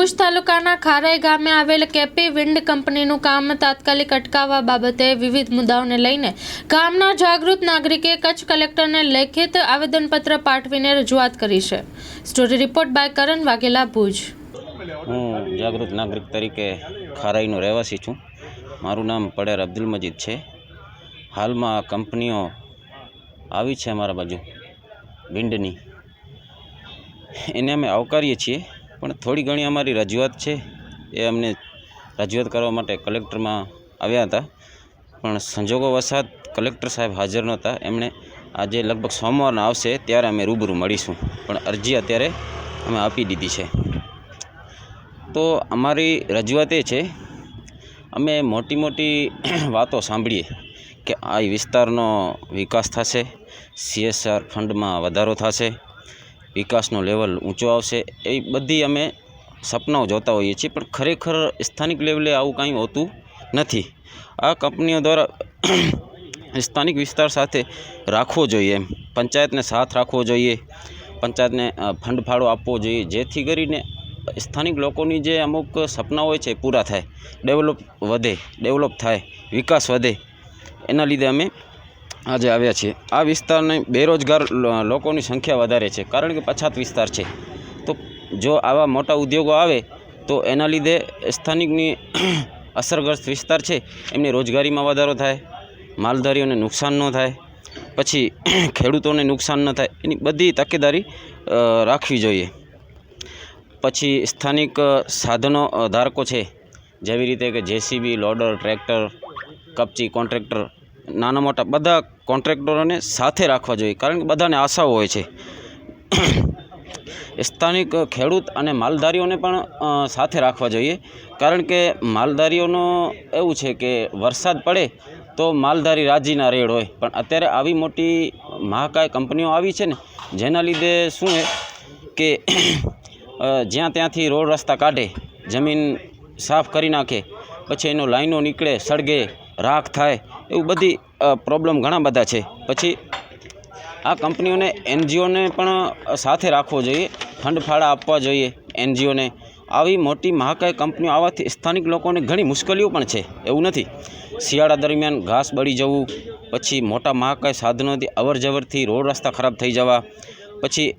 ભુજ તાલુકાના ખારાઈ ગામે આવેલ કેપી વિન્ડ કંપનીનું કામ તાત્કાલિક અટકાવવા બાબતે વિવિધ મુદ્દાઓને લઈને ગામના જાગૃત નાગરિકે કચ્છ કલેક્ટરને લેખિત આવેદનપત્ર પાઠવીને રજૂઆત કરી છે. Story report by Karan Vaghela, Bhuj. હું જાગૃત નાગરિક તરીકે ખારાઈનો રહેવાસી છું. મારું નામ પડેર અબ્દુલ મજીદ છે. હાલમાં કંપનીઓ આવી છે અમારા બાજુ, વિન્ડની. એને અમે આવકારીએ છીએ પણ થોડી ઘણી અમારી રજૂઆત છે, એ અમને રજૂઆત કરવા માટે કલેક્ટરમાં આવ્યા હતા. પણ સંજોગો વસાત કલેક્ટર સાહેબ હાજર નહોતા. એમણે આજે લગભગ સોમવારના આવશે ત્યારે અમે રૂબરૂ મળીશું. પણ અરજી અત્યારે અમે આપી દીધી છે. તો અમારી રજૂઆત એ છે, અમે મોટી મોટી વાતો સાંભળીએ કે આ વિસ્તારનો વિકાસ થશે સીએસઆર ફંડમાં વધારો થશે વિકાસનો લેવલ ઊંચો આવશે. એ બધી અમે સપનાઓ જોતા હોઈએ છીએ, પણ ખરેખર સ્થાનિક લેવલે આવું કાંઈ હોતું નથી. આ કંપનીઓ દ્વારા સ્થાનિક વિસ્તાર સાથે રાખવો જોઈએ એમ. પંચાયતને સાથ રાખવો જોઈએ, પંચાયતને ફંડ ફાળો આપવો જોઈએ, જેથી કરીને સ્થાનિક લોકોની જે અમુક સપના હોય છે પૂરા થાય, ડેવલપ વધે, ડેવલપ થાય, વિકાસ વધે. એના લીધે અમે આજે આવ્યા છીએ. આ વિસ્તારને બેરોજગાર લોકોની સંખ્યા વધારે છે. કારણ કે પછાત વિસ્તાર છે. તો જો આવા મોટા ઉદ્યોગો આવે, તો એના લીધે સ્થાનિકની અસરગ્રસ્ત વિસ્તાર છે. એમની રોજગારીમાં વધારો થાય, માલધારીઓને નુકસાન ન થાય, પછી ખેડૂતોને નુકસાન ન થાય. એની બધી તકેદારી રાખવી જોઈએ. પછી સ્થાનિક સાધનો ધારકો છે. જેવી રીતે કે જેસીબી લોડર, ટ્રેક્ટર, કપચી, કોન્ટ્રાક્ટર નાના મોટા બધા કોન્ટ્રાક્ટરોને સાથે રાખવા જોઈએ, કારણ કે બધાને આશાઓ હોય છે. સ્થાનિક ખેડૂત અને માલધારીઓને પણ સાથે રાખવા જોઈએ, કારણ કે માલધારીઓનો એવું છે કે વરસાદ પડે તો માલધારી રાજીના રેડ હોય. પણ અત્યારે આવી મોટી મહાકાય કંપનીઓ આવી છે ને, જેના લીધે શું છે કે જ્યાં ત્યાંથી રોડ રસ્તા કાઢે, જમીન સાફ કરી નાખે, પછી એનો લાઈનો નીકળે, સળગે રાખ થાય એવું બધી પ્રોબ્લેમ ઘણા બધા છે. પછી આ કંપનીઓને એનજીઓને પણ સાથે રાખવો જોઈએ ફંડ ફાળા આપવા જોઈએ એનજીઓને. આવી મોટી મહાકાય કંપનીઓ આવવાથી સ્થાનિક લોકોને ઘણી મુશ્કેલીઓ પણ છે, એવું નથી. શિયાળા દરમિયાન ઘાસ બળી જવું, પછી મોટા મહાકાય સાધનોથી અવર જવરથી રોડ રસ્તા ખરાબ થઈ જવા, પછી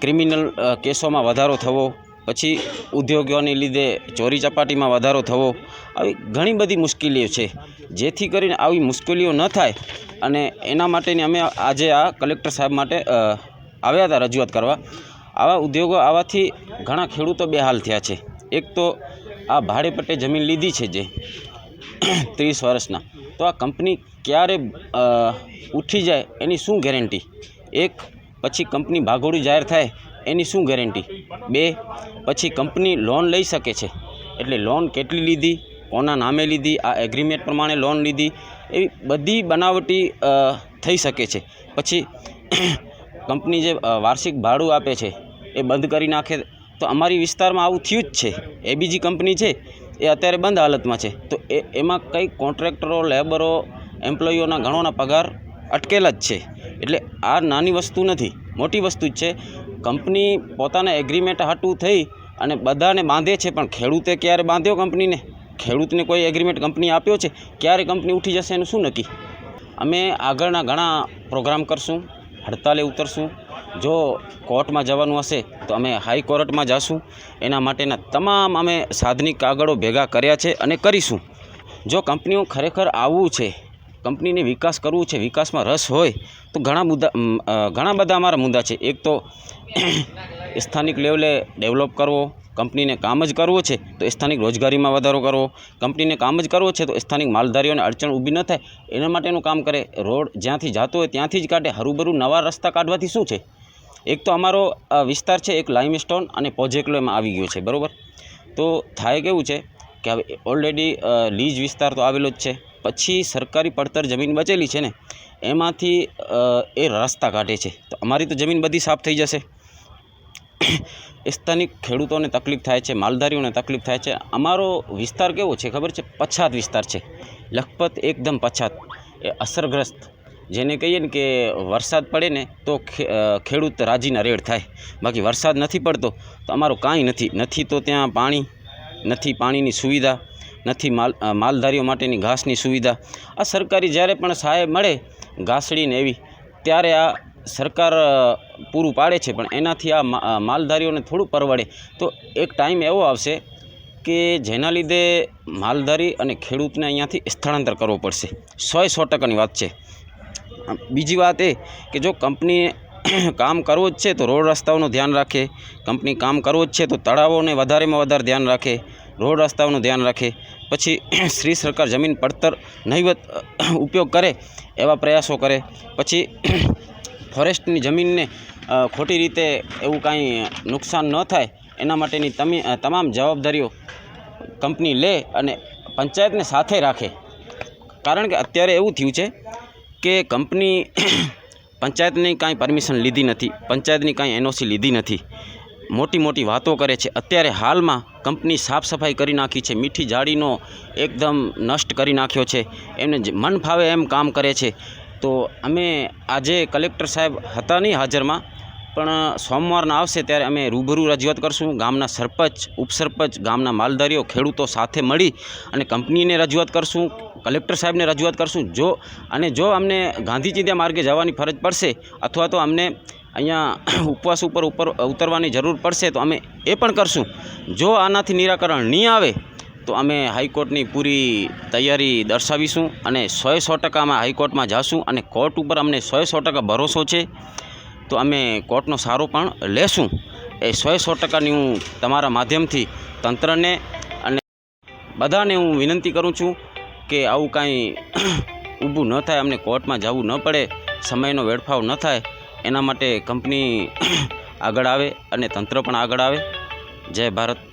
ક્રિમિનલ કેસોમાં વધારો થવો પછી ઉદ્યોગોને લીધે ચોરી ચપાટીમાં વધારો થવો, આવી ઘણી બધી મુશ્કેલીઓ છે. જેથી કરીને આવી મુશ્કેલીઓ ન થાય અને એના માટેની અમે આજે આ કલેક્ટર સાહેબ માટે આવ્યા હતા રજૂઆત કરવા. આવા ઉદ્યોગો આવવાથી ઘણા ખેડૂતો બેહાલ થયા છે. એક તો આ ભાડે પટ્ટે જમીન લીધી છે જે ત્રીસ વર્ષના. તો આ કંપની ક્યારે ઉઠી જાય એની શું ગેરંટી? એક, પછી કંપની ભાગોળી જાહેર થાય એની શું ગેરંટી? બે, પછી કંપની લોન લઈ શકે છે. એટલે લોન કેટલી લીધી? કોના નામે લીધી? આ એગ્રીમેન્ટ પ્રમાણે લોન લીધી? એવી બધી બનાવટી થઈ શકે છે. પછી કંપની જે વાર્ષિક ભાડું આપે છે, એ બંધ કરી નાખે. તો અમારી વિસ્તારમાં આવું થયું જ છે. એ બીજી કંપની છે, એ અત્યારે બંધ હાલતમાં છે. તો એ, એમાં કંઈ કોન્ટ્રાક્ટરો, લેબરો, એમ્પ્લોયીઓના ઘણોના પગાર અટકેલા જ છે. એટલે આ નાની વસ્તુ નથી, મોટી વસ્તુ જ છે. કંપની પોતાના એગ્રીમેન્ટ હાટું થઈ અને બધાને બાંધે છે, પણ ખેડૂતે ક્યારે બાંધ્યો કંપનીને? ખેડૂતને કોઈ એગ્રીમેન્ટ કંપની આપ્યો છે? ક્યારે કંપની ઉઠી જશે એનું શું નક્કી? અમે આગળના ઘણા પ્રોગ્રામ કરશું, હડતાલે ઉતરશું. જો કોર્ટમાં જવાનું હશે, તો અમે હાઈકોર્ટમાં જશું. એના માટેના તમામ અમે સાધનિક કાગળો ભેગા કર્યા છે અને કરીશું. જો કંપનીઓ ખરેખર આવવું છે, કંપનીને વિકાસ કરવું છે, વિકાસમાં રસ હોય તો ઘણા મુદ્દા ઘણા બધા અમારા મુદ્દા છે. એક તો સ્થાનિક લેવલે ડેવલપ કરવો, કંપનીને કામ જ કરવું છે, તો સ્થાનિક રોજગારીમાં વધારો કરવો. કંપનીને કામ જ કરવો છે, તો સ્થાનિક માલધારીઓને અડચણ ઊભી ન થાય. એના માટેનું કામ કરે. રોડ જ્યાંથી જતો હોય ત્યાંથી જ કાઢે. હરુભરું નવા રસ્તા કાઢવાથી શું છે? એક તો અમારો વિસ્તાર છે, એક લાઇમસ્ટોન અને પોજેકલો એમાં આવી ગયો છે, બરાબર? તો થાય કેવું છે કે હવે ઓલરેડી લીજ વિસ્તાર તો આવેલો જ છે. પછી સરકારી પડતર જમીન બચેલી છે ને, એમાંથી એ રસ્તા કાઢે છે. તો અમારી તો જમીન બધી સાફ થઈ જશે. સ્થાનિક ખેડૂતોને તકલીફ થાય છે, માલધારીઓને તકલીફ થાય છે. અમારો વિસ્તાર કેવો છે ખબર છે? પછાત વિસ્તાર છે. લખપત એકદમ પછાત. એ અસરગ્રસ્ત. જેને કહીએ ને કે વરસાદ પડે ને તો ખેડૂત રાજીના રેડ થાય. બાકી વરસાદ નથી પડતો, તો અમારું કાંઈ નથી. નથી તો ત્યાં પાણી નથી પાણીની સુવિધા, નથી માલ માલધારીઓ માટેની ઘાસની સુવિધા. આ સરકારી જ્યારે પણ સહાય મળે ઘાસડીને એવી, ત્યારે આ સરકાર પૂરું પાડે છે. પણ એનાથી આ માલધારીઓને થોડું પરવડે. તો એક ટાઈમ એવો આવશે કે જેના લીધે માલધારી અને ખેડૂતને અહીંયાથી સ્થળાંતર કરવો પડશે. સો સો ટકાની વાત છે. બીજી વાત એ કે જો કંપનીએ કામ કરવું જ છે તો રોડ રસ્તાઓનું ધ્યાન રાખે, કંપની કામ કરવું જ છે તો તળાવોને વધારેમાં વધારે ધ્યાન રાખે, રોડ રસ્તાઓનું ધ્યાન રાખે. પછી શ્રી સરકાર જમીન પડતર નહીવત ઉપયોગ કરે એવા પ્રયાસો કરે. પછી ફોરેસ્ટની જમીનને ખોટી રીતે એવું કાંઈ નુકસાન ન થાય એના માટેની તમે તમામ જવાબદારીઓ કંપની લે અને પંચાયતને સાથે રાખે. કારણ કે અત્યારે એવું થયું છે કે કંપની પંચાયતની કાંઈ પરમિશન લીધી નથી, પંચાયતની કાંઈ એનઓસી લીધી નથી. મોટી મોટી વાતો કરે છે. અત્યારે હાલમાં કંપની સાફ સફાઈ કરી નાખી છે. મીઠી જાળીનો એકદમ નષ્ટ કરી નાખ્યો છે. એમને મન ફાવે એમ કામ કરે છે. તો અમે આજે કલેક્ટર સાહેબ હતા નહીં હાજરમાં પણ સોમવારના આવશે ત્યારે અમે રૂબરૂ રજૂઆત કરશું. ગામના સરપંચ, ઉપસરપંચ, ગામના માલધારીઓ, ખેડૂતો સાથે મળી અને કંપનીને રજૂઆત કરશું, કલેક્ટર સાહેબને રજૂઆત કરશું. જો અને જો અમને ગાંધી ચિંધ્યા માર્ગે જવાની ફરજ પડશે અથવા તો અમને અહીંયા ઉપવાસ ઉપર ઉપર ઉતરવાની જરૂર પડશે, તો અમે એ પણ કરશું. જો આનાથી નિરાકરણ નહીં આવે, તો અમે હાઈકોર્ટની પૂરી તૈયારી દર્શાવીશું અને સોએ સો ટકામાં હાઈકોર્ટમાં જાશું અને કોર્ટ ઉપર અમને સોએ સો ટકા ભરોસો છે. તો અમે કોર્ટનો સારો પણ લેશું. એ સો સો ટકાની હું તમારા માધ્યમથી તંત્રને અને બધાને હું વિનંતી કરું છું કે આવું કાંઈ ઊભું ન થાય, અમને કોર્ટમાં જવું ન પડે, સમયનો વેડફાવ ન થાય, એના માટે કંપની આગળ આવે અને તંત્ર પણ આગળ આવે. જય ભારત.